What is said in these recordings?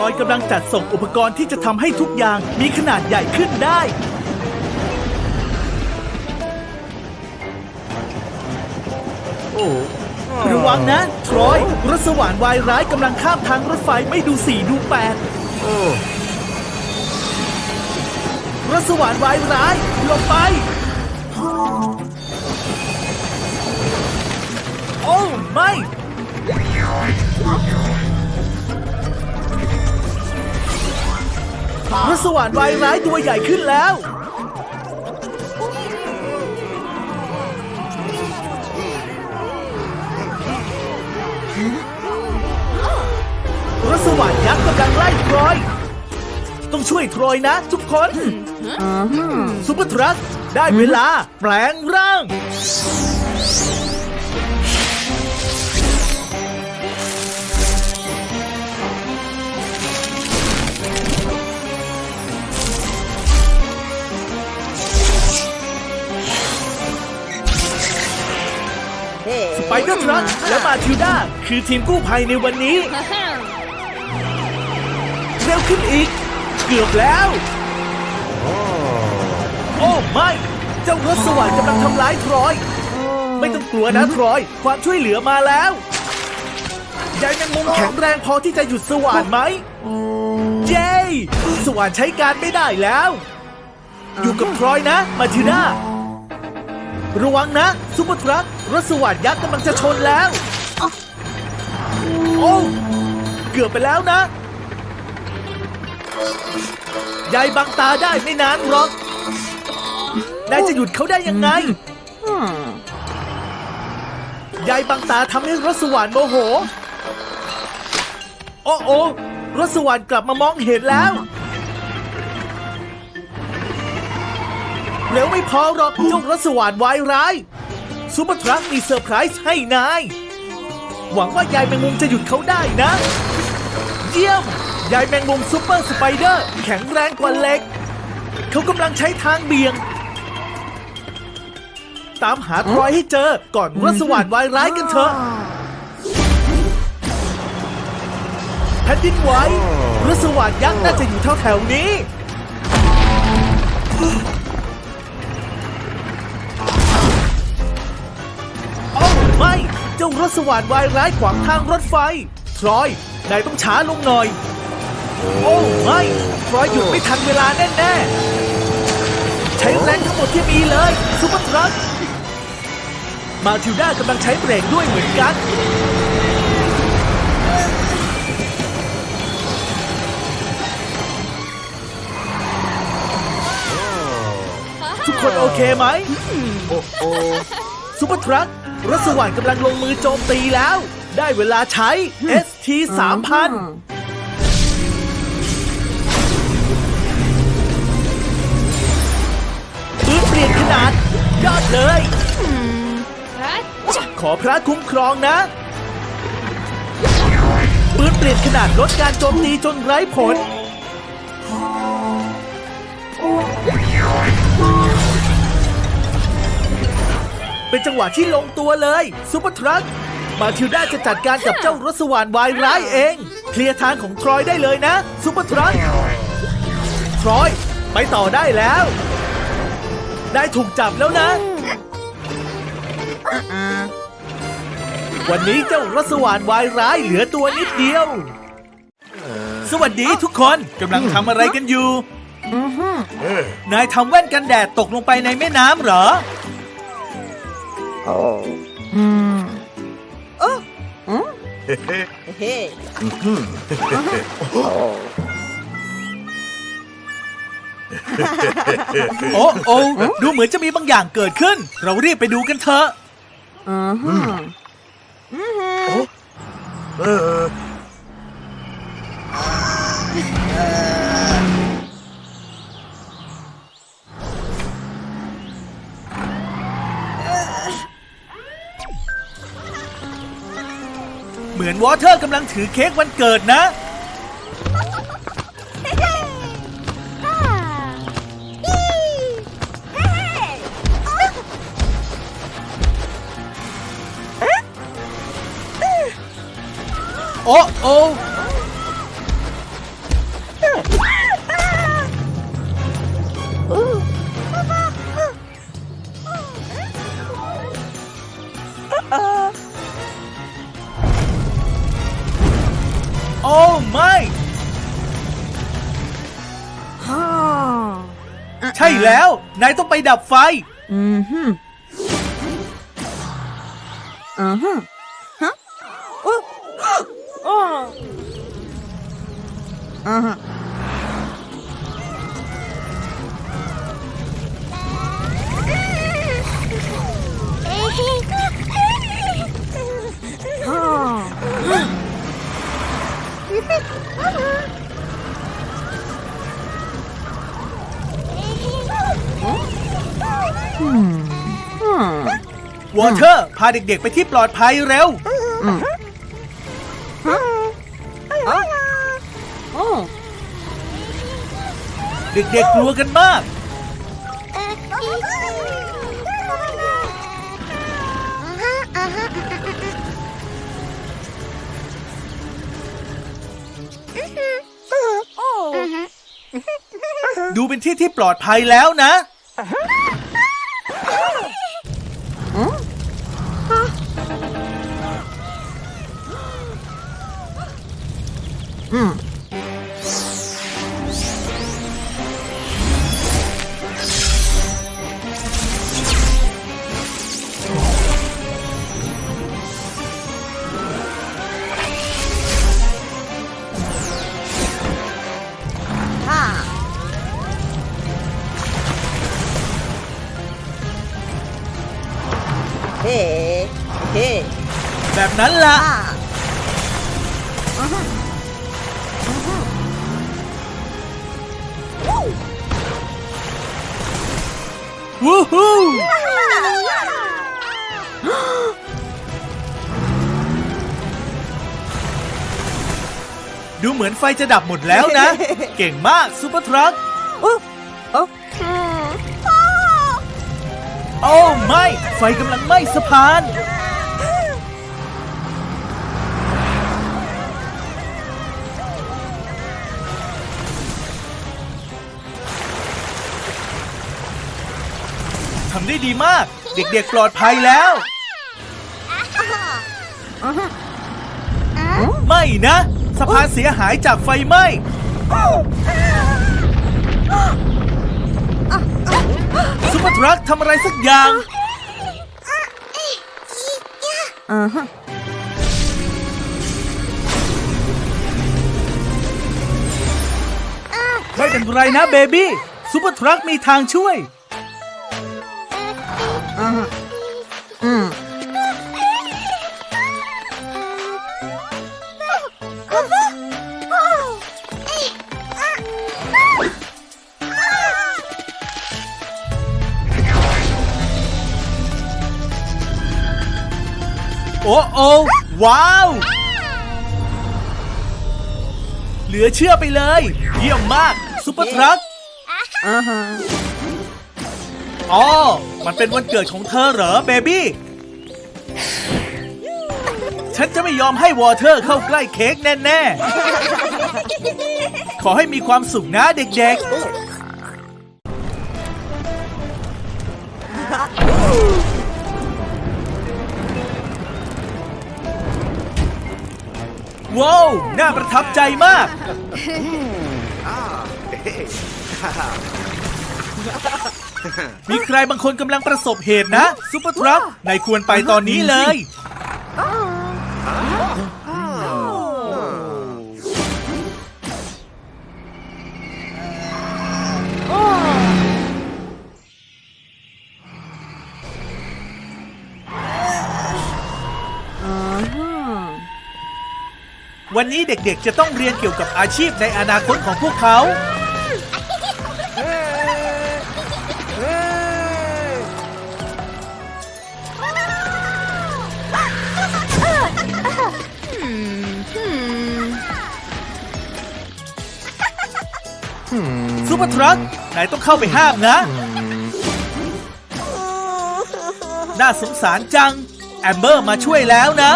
รอยกำลังจัดส่งอุปกรณ์ที่จะทำให้ทุกอย่างมีขนาดใหญ่ขึ้นได้โอ้ระวังนะ ทรอย รถสว่านวายร้ายกำลังข้ามทางรถไฟไม่ดูสี่ดูแปดโอ้รถสว่านวายร้ายหลบไป โอ้ ไม่ รถสว่านวายร้ายตัวใหญ่ขึ้นแล้วรถสว่านยักษ์กำลังไล่ทรอย ต้องช่วยทรอยนะทุกคน ซุปเปอร์ทรัคได้เวลาแปลงร่าง ไปเดอร์ทรัคและมาทิวด้าคือทีมกู้ภัยในวันนี้ เร็วขึ้นอีก เกือบแล้ว โอ้ไม่ เจ้ารถสว่านกำลังทำร้ายทรอย ไม่ต้องกลัวนะทรอย ความช่วยเหลือมาแล้วยายแมงมุมแข็งแรงพอที่จะหยุดสว่านไหม เย้สว่านใช้การไม่ได้แล้ว อยู่กับทรอยนะ มาทิวด้า ระวังนะซุปเปอร์ทรัครถสว่านยักษ์กำลังจะชนแล้ว โอ้เกือบไปแล้วนะ ยายบังตาได้ไม่นานหรอกนายจะหยุดเขาได้ยังไง ยายบังตาทำให้รถสว่านโมโห โอ้โอ้รถสว่านกลับมามองเห็นแล้ว เร็วไม่พอหรอกเจ้ารถสว่านวายร้ายซูเปอร์ทรัคมีเซอร์ไพรส์ให้นาย หวังว่ายายแมงมุมจะหยุดเขาได้นะ เยี่ยม ยายแมงมุมซูเปอร์สไปเดอร์แข็งแรงกว่าเหล็ก เขากำลังใช้ทางเบี่ยง ตามหาทรอยให้เจอก่อนรถสว่านวายร้ายกันเถอะแผ่นดินไหวรถสวานยักษ์น่าจะอยู่แถวๆนี้โอ้ ไม่เจ้ารถสว่านวายร้ายขวางทางรถไฟทรอยนายต้องช้าลงหน่อย โอ้ไม่ทรอยหยุดไม่ทันเวลาแน่ๆใช้แรงทั้งหมดที่มีเลยซุปเปอร์ทรัคมาทิวด้ากำลังใช้เบรกด้วยเหมือนกันทุกคนโอเคไหม โอ้โอ้ซุปเปอร์ทรัค รถสว่านกำลังลงมือโจมตีแล้ว ได้เวลาใช้ ST 3000ปืนเปลี่ยนขนาด ยอดเลย ขอพระคุ้มครองนะ ปืนเปลี่ยนขนาดลดการโจมตีจนไร้ผล เป็นจังหวะที่ลงตัวเลยซูเปอร์ทรัคมาทิวด้าจะจัดการกับเจ้ารถสว่านวายร้ายเอง เคลียร์ทางของทรอยได้เลยนะซูเปอร์ทรัคทรอย ไปต่อได้แล้ว ได้ถูกจับแล้วนะ วันนี้เจ้ารถสว่านวายร้ายเหลือตัวนิดเดียว สวัสดีทุกคนกำลังทำอะไรกันอยู่เออนายทำแว่นกันแดดตกลงไปในแม่น้ำเหรอ เฮ้โอ้โอ้ดูเหมือนจะมีบางอย่างเกิดขึ้น เรารีบไปดูกันเถอะเออ เหมือนวอเทอร์กำลังถือเค้กวันเกิดนะ โอ้โอ้ ดับไฟ อืมฮึอือฮึฮะโอ้โอ้อือฮึฮ่าอืม วอเทอร์ พาเด็กๆไปที่ปลอดภัยเร็วโอ้เด็กๆกลัวกันมาก ดูเป็นที่ที่ปลอดภัยแล้วนะ นั้นล่ะฮ่าวู้ฮู้ดูเหมือนไฟจะดับหมดแล้วนะ เก่งมากซูเปอร์ทรัคโอ้โอ้โอ้ไม่ ไฟกำลังไหม้สะพาน ได้ดีมาก เด็กๆปลอดภัยแล้ว ไม่นะ สะพานเสียหายจากไฟไหม้ซุปเปอร์ทรัคทำอะไรสักอย่างอ่าฮะไม่เป็นไรนะเบบี้ซุปเปอร์ทรัคมีทางช่วย ว้าว เหลือเชื่อไปเลย เยี่ยมมากซุปเปอร์ทรัคอ่าฮะอ๋อ มันเป็นวันเกิดของเธอเหรอเบบี้ ฉันจะไม่ยอมให้วอเทอร์เข้าใกล้เค้กแน่ ๆ ขอให้มีความสุขนะเด็ก ๆ ว้าว น่าประทับใจมาก มีใครบางคนกำลังประสบเหตุนะ ซุปเปอร์ทรัคนายควรไปตอนนี้เลย วันนี้เด็กๆจะต้องเรียนเกี่ยวกับอาชีพในอนาคตของพวกเขาซุปเปอร์ทรัคนายต้องเข้าไปห้ามนะ น่าสงสารจัง แอมเบอร์มาช่วยแล้วนะ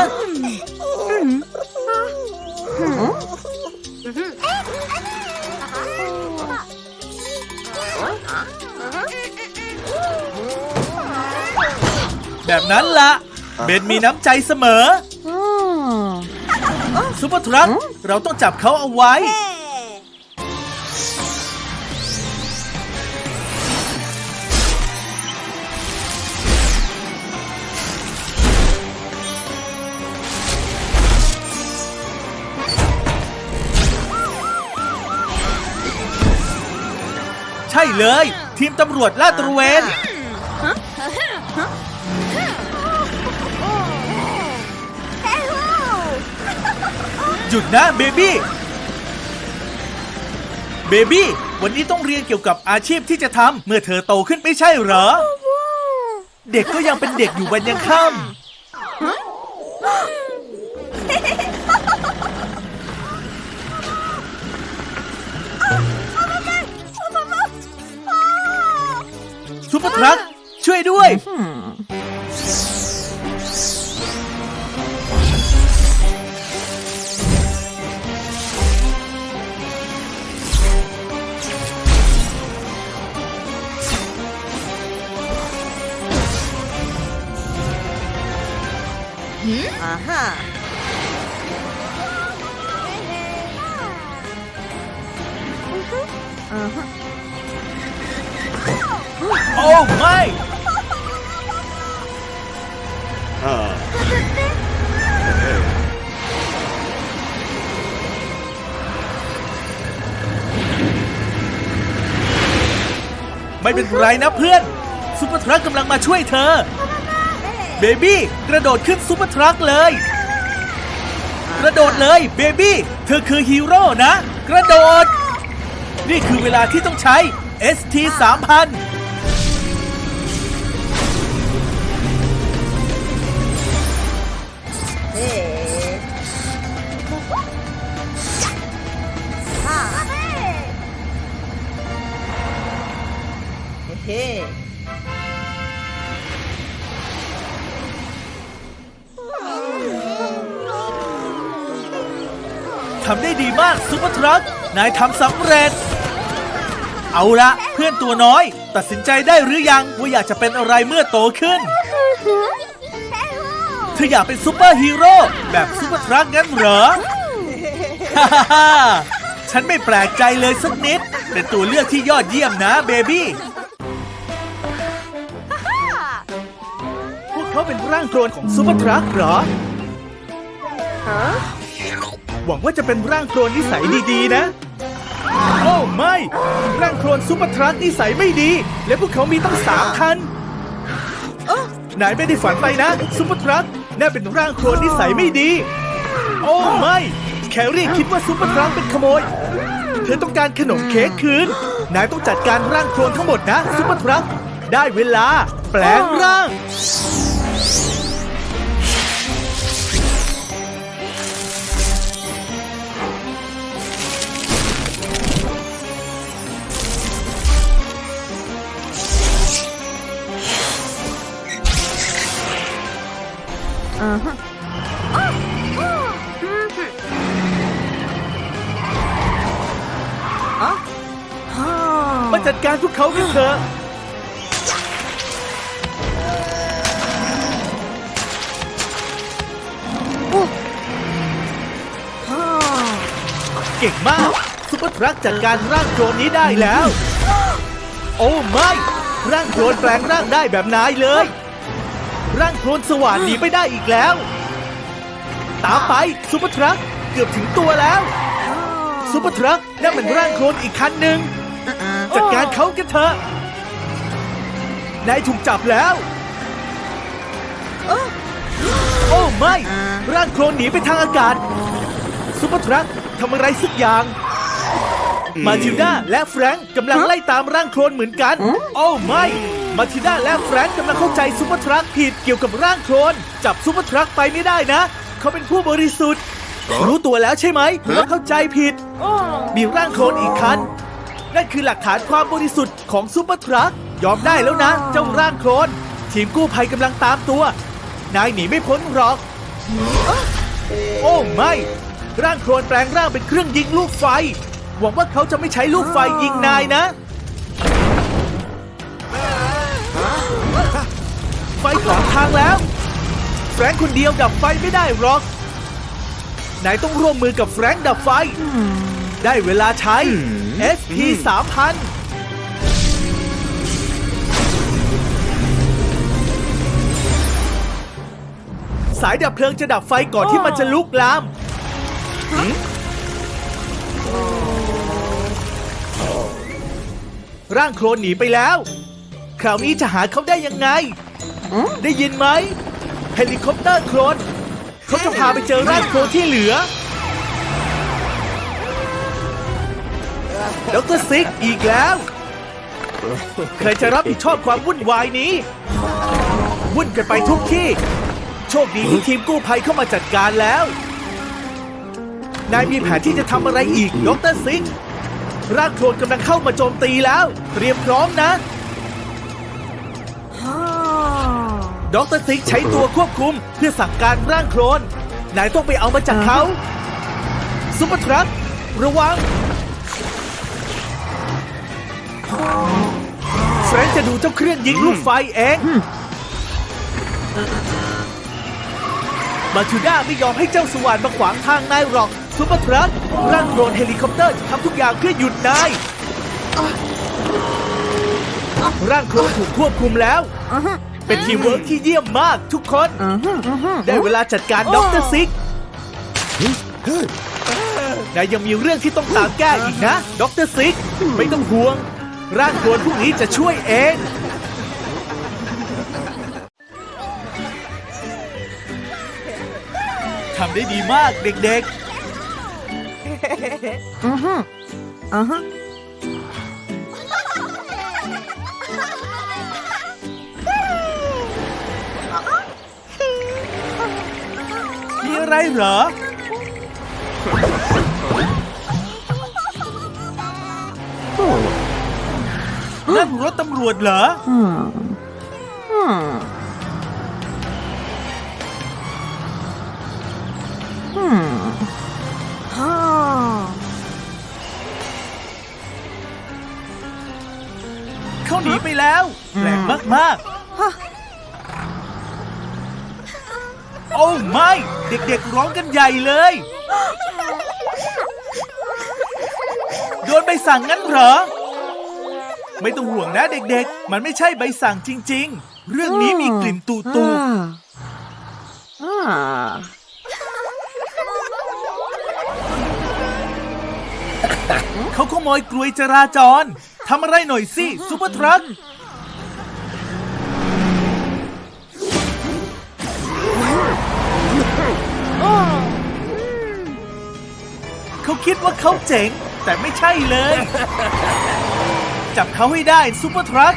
แบบนั้นละเบนมีน้ำใจเสมออ๋อสซูเปอร์ทรัคเราต้องจับเขาเอาไว้ ใช่เลย ทีมตำรวจลาดตระเวน หยุดนะเบบี้เบบี้วันนี้ต้องเรียนเกี่ยวกับอาชีพที่จะทำเมื่อเธอโตขึ้นไม่ใช่เหรอ เด็กก็ยังเป็นเด็กอยู่วันยังค่ำซุปเปอร์ทรัคช่วยด้วย อ่าฮะอ่าฮะโอ้ไม่อ่าไม่เป็นไรนะเพื่อน ซุปเปอร์ทรัคกำลังมาช่วยเธอ เบบี้กระโดดขึ้นซูเปอร์ทรัคเลย กระโดดเลยเบบี้เธอคือฮีโร่นะ กระโดด นี่คือเวลาที่ต้องใช้ ST 3 0 0 0 เปอร์ทรัค นายทำสำเร็จ เอาละเพื่อนตัวน้อย ตัดสินใจได้หรือยังว่าอยากจะเป็นอะไรเมื่อโตขึ้น เธออยากเป็นซูเปอร์ฮีโร่แบบซูเปอร์ทรัคงั้นเหรอ ฮ่าฮ่าฮ่าฉันไม่แปลกใจเลยสักนิด เป็นตัวเลือกที่ยอดเยี่ยมนะเบบี้พวกเขาเป็นร่างโคลนของซูเปอร์ทรัคเหรอ ฮะ หวังว่าจะเป็นร่างโคลนนิสัยดีๆนะ โอ้ไม่ ร่างโคลนซูเปอร์ทรัคนิสัยไม่ดี และพวกเขามีตั้งสามคันนายไม่ได้ฝันไปนะซูเปอร์ทรัคน่าเป็นร่างโคลนนิสัยไม่ดี โอ้ไม่ แครี่คิดว่าซูเปอร์ทรัคเป็นขโมย เธอต้องการขนมเค้กคืน นายต้องจัดการร่างโคลนทั้งหมดนะซูเปอร์ทรัคได้เวลาแปลงร่าง มาจัดการพวกเขากันเถอะฮ่าเก่งมาก ซุปเปอร์ทรัคจัดการร่างโคลนนี้ได้แล้ว โอ้ไม่ ร่างโคลนแปลงร่างได้แบบนายเลย ร่างโคลนสว่านหนีไม่ได้อีกแล้ว ตามไปซุปเปอร์ทรัคเกือบถึงตัวแล้วซุปเปอร์ทรัคนั่นเป็นร่างโคลนอีกคันหนึ่งจัดการเขากันเถอะนายถูกจับแล้ว โอ้ไม่ ร่างโคลนหนีไปทางอากาศซุปเปอร์ทรัคทำอะไรสักอย่าง มาทิลดาและแฟรงก์กำลังไล่ตามร่างโคลนเหมือนกัน โอ้ไม่ มาทิลดาและแฟรงก์กำลังเข้าใจซุปเปอร์ทรัคผิดเกี่ยวกับร่างโคลนจับซุปเปอร์ทรัคไปไม่ได้นะ เขาเป็นผู้บริสุทธิ์ รู้ตัวแล้วใช่ไหมว่าเข้าใจผิด มีร่างโคลนอีกคัน นั่นคือหลักฐานความบริสุทธิ์ของซุปเปอร์ทรัคยอมได้แล้วนะ เจ้าร่างโคลนทีมกู้ภัยกำลังตามตัว นายหนีไม่พ้นหรอก โอ้ไม่ ร่างโคลนแปลงร่างเป็นเครื่องยิงลูกไฟ หวังว่าเขาจะไม่ใช้ลูกไฟยิงนายนะ ไฟขวางทางแล้วแฟรงค์คนเดียวดับไฟไม่ได้หรอกนายต้องร่วมมือกับแฟรงค์ดับไฟ ได้เวลาใช้ SP 3000สายดับเพลิงจะดับไฟก่อนที่มันจะลุกลาม ร่างโคลนหนีไปแล้ว คราวนี้จะหาเขาได้ยังไง ได้ยินไหมเฮลิคอปเตอร์โคลนเขาจะพาไปเจอร่างโคลนที่เหลือดรซิกอีกแล้ว ใครจะรับผิดชอบความวุ่นวายนี้ วุ่นกันไปทุกที่ โชคดีที่ทีมกู้ภัยเข้ามาจัดการแล้ว นายมีแผนที่จะทำอะไรอีกดรซิกร่างโคลนกำลังเข้ามาโจมตีแล้ว เตรียมพร้อมนะ ดรซิกใช้ตัวควบคุมเพื่อสั่งการร่างโคลนนายต้องไปเอามาจากเขาซุปเปอร์ทรัคระวังแฟรงค์จะดูเจ้าเครื่องยิงลูกไฟเองมาทูด้าไม่ยอมให้เจ้าสวรรค์มาขวางทางนายหรอกซุปเปอร์ทรัคร่างโคลนเฮลิคอปเตอร์จะทำทุกอย่างเพื่อหยุดนายร่างโคลนถูกควบคุมแล้ว เป็นทีมเวิร์กที่เยี่ยมมากทุกคน ได้เวลาจัดการด็อกเตอร์ซิกนายยังมีเรื่องที่ต้องตามแก้อีกนะด็อกเตอร์ซิกไม่ต้องห่วง ร่างโคลนพวกนี้จะช่วยเองทำได้ดีมากเด็กๆมีอะไรเหรอ นั่นรถตำรวจเหรอ เขาหนีไปแล้วแปลกมาก ๆ โอ้ไม่ เด็กๆร้องกันใหญ่เลย โดนใบสั่งงั้นเหรอ ไม่ต้องห่วงนะเด็กๆ มันไม่ใช่ใบสั่งจริง ๆ เรื่องนี้มีกลิ่นตูตูเขาขโมยกลวยจราจรทำอะไรหน่อยสิซูเปอร์ทรัค เขาคิดว่าเขาเจ๋ง แต่ไม่ใช่เลย จับเขาให้ได้ซูเปอร์ทรัค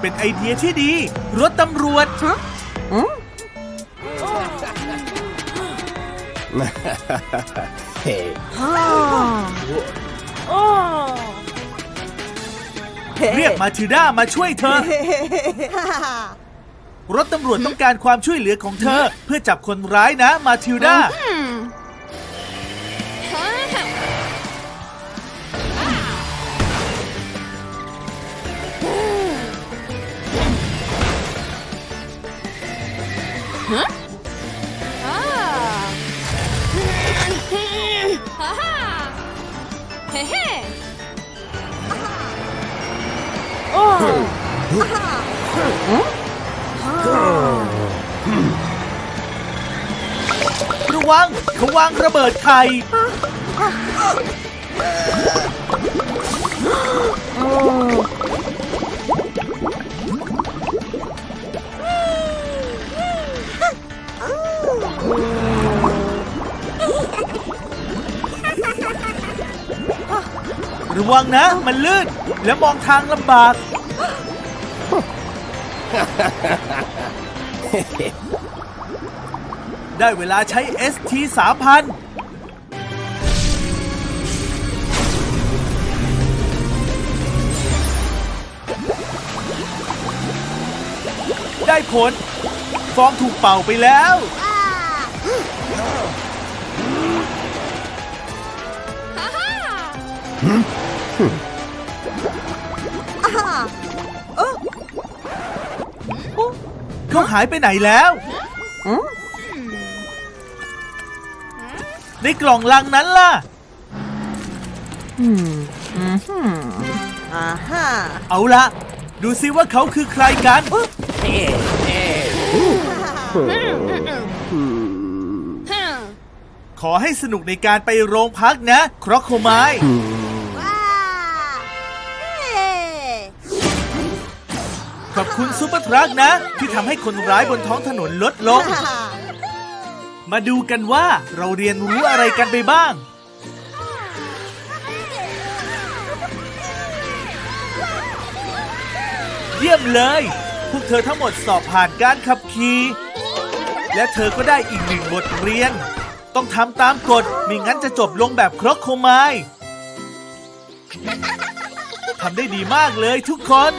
เป็นไอเดียที่ดี รถตำรวจ เรียกมาทิด้ามาช่วยเธอ รถตำรวจต้องการความช่วยเหลือของเธอ เพื่อจับคนร้ายนะมาทิวด้า ฮ้เฮ้ระวังเขาวางระเบิดไข่ ระวังนะ มันลื่น และมองทางลำบาก ได้เวลาใช้ ST 3000ได้ผล ฟองถูกเป่าไปแล้วอ่ เขาหายไปไหนแล้วอืมในกล่องลังนั้นล่ะอืมอืมฮึอ่าฮะเอาละดูซิว่าเขาคือใครกันขอให้สนุกในการไปโรงพักนะ ครอกโคไม ขอบคุณซุปเปอร์ทรัคนะ ที่ทำให้คนร้ายบนท้องถนนลดลง มาดูกันว่าเราเรียนรู้อะไรกันไปบ้าง เยี่ยมเลย พวกเธอทั้งหมดสอบผ่านการขับขี่และเธอก็ได้อีกหนึ่งบทเรียน ต้องทำตามกฎไม่งั้นจะจบลงแบบครอกโคไมายทำได้ดีมากเลยทุกคน